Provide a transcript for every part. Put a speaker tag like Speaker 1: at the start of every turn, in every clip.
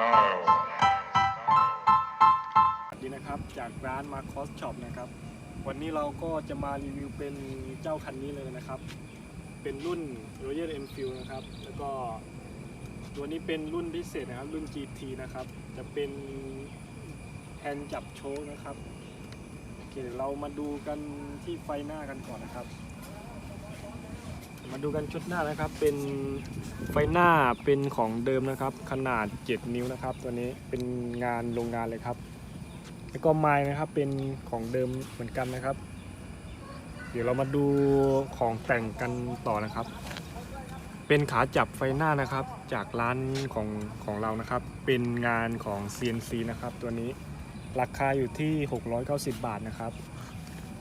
Speaker 1: สวัสดีนะครับจากร้านมาคอสช็อปนะครับ วันนี้เราก็จะมารีวิวเป็นเจ้าคันนี้เลยนะครับ เป็นรุ่น Royal Enfield นะครับ แล้วก็ตัวนี้เป็นรุ่นพิเศษนะครับ รุ่น GT นะครับ จะเป็นแฮนด์จับโชคนะครับโอเคเดี๋ยวเรามาดูกันที่ไฟหน้ากันก่อนนะครับ มาดูกันชุดหน้านะครับ เป็นไฟหน้าเป็นของเดิมนะครับ ขนาด 7 นิ้วนะครับ ตัวนี้เป็นงานโรงงานเลยครับ แล้วก็ไม้นะครับเป็นของเดิมเหมือนกันนะครับ เดี๋ยวเรามาดูของแต่งกันต่อนะครับ เป็นขาจับไฟหน้านะครับ จากร้านของของเรานะครับ เป็นงานของ CNC นะครับ ตัวนี้ราคาอยู่ที่ 690 บาทนะครับ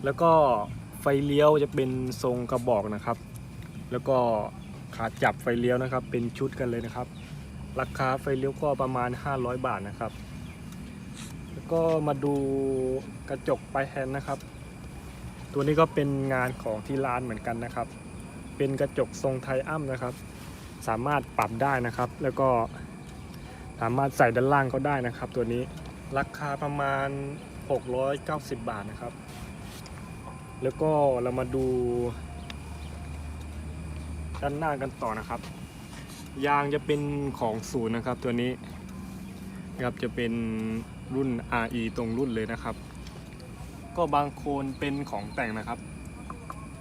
Speaker 1: แล้วก็ไฟเลี้ยวจะเป็นทรงกระบอกนะครับ แล้วก็ขาจับไฟเลี้ยวนะครับ เป็นชุดกันเลยนะครับ ราคาไฟเลี้ยวก็ประมาณ 500 บาทนะครับ แล้วก็มาดูกระจกปลายแฮนด์นะครับ ตัวนี้ก็เป็นงานของที่ร้านเหมือนกันนะครับ เป็นกระจกทรงไทอัมนะครับ สามารถปรับได้นะครับ แล้วก็สามารถใส่ด้านล่างก็ได้นะครับ ตัวนี้ราคาประมาณ 690 บาทนะครับ แล้วก็เรามาดู ด้านหน้ากันต่อนะครับ ยางจะเป็นของศูนย์นะครับตัวนี้นะครับจะเป็นรุ่น RE ตรงรุ่นเลยนะครับ ก็บางโคนเป็นของแต่งนะครับ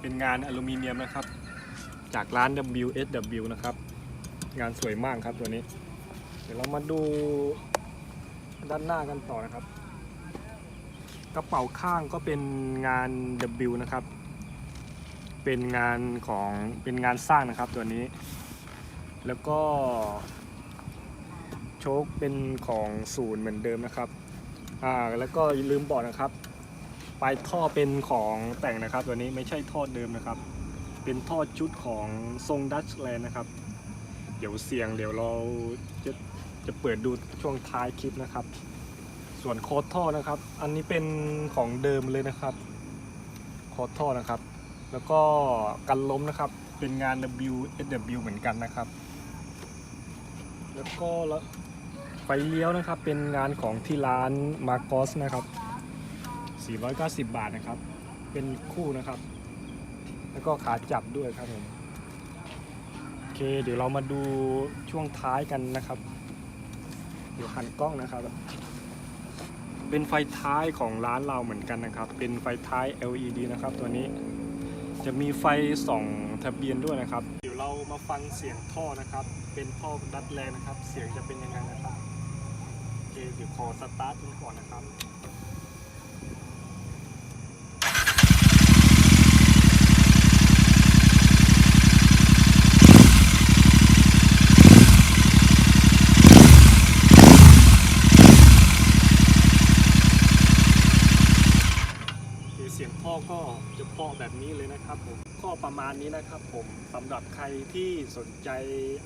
Speaker 1: เป็นงานอลูมิเนียมนะครับ จากร้าน WSW นะครับ งานสวยมากครับตัวนี้ เดี๋ยวเรามาดูด้านหน้ากันต่อนะครับ กระเป๋าข้างก็เป็นงาน W นะครับ เป็นงานของเป็นงานสร้างนะครับตัวนี้ แล้วก็ โชคเป็นของศูนย์เหมือนเดิมนะครับอ่าแล้วก็อย่าลืมบอกนะครับ ปลายท่อเป็นของแต่งนะครับ ตัวนี้ไม่ใช่ท่อเดิมนะครับ เป็นท่อชุดของทรงดัชแลนด์นะครับ เดี๋ยวเสียงเดี๋ยวเราจะจะเปิดดูช่วงท้ายคลิปนะครับ ส่วนโคดท่อนะครับ อันนี้เป็นของเดิมเลยนะครับ โคดท่อนะครับ แล้วก็กันล้มนะครับเป็นงาน W SW เหมือนกันนะครับ แล้วก็ละไฟเลี้ยวนะครับเป็นงานของที่ร้านมาร์กสนะครับ 490 บาทนะครับ เป็นคู่นะครับ แล้วก็ขาจับด้วยครับผมโอเค เดี๋ยวเรามาดูช่วงท้ายกันนะครับ เดี๋ยวหันกล้องนะครับ เป็นไฟท้ายของร้านเราเหมือนกันนะครับ เป็นไฟท้าย LED นะครับตัวนี้ จะมีไฟส่องทะเบียนด้วยนะครับ เดี๋ยวเรามาฟังเสียงท่อนะครับ เป็นท่อดัดแรงนะครับ เสียงจะเป็นยังไงนะครับโอเคเดี๋ยวขอสตาร์ทกันก่อนนะครับ คือ ท่อก็จะพ่อแบบนี้เลยนะครับผมก็ประมาณนี้นะครับผมสำหรับใครที่สนใจ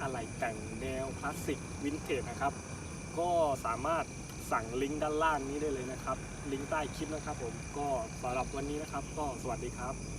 Speaker 1: อะไหล่แต่งแนวคลาสสิกวินเทจนะครับ ก็สามารถสั่งลิงก์ด้านล่างนี้ได้เลยนะครับ ลิงก์ใต้คลิปนะครับผมก็สำหรับวันนี้นะครับ ก็สวัสดีครับ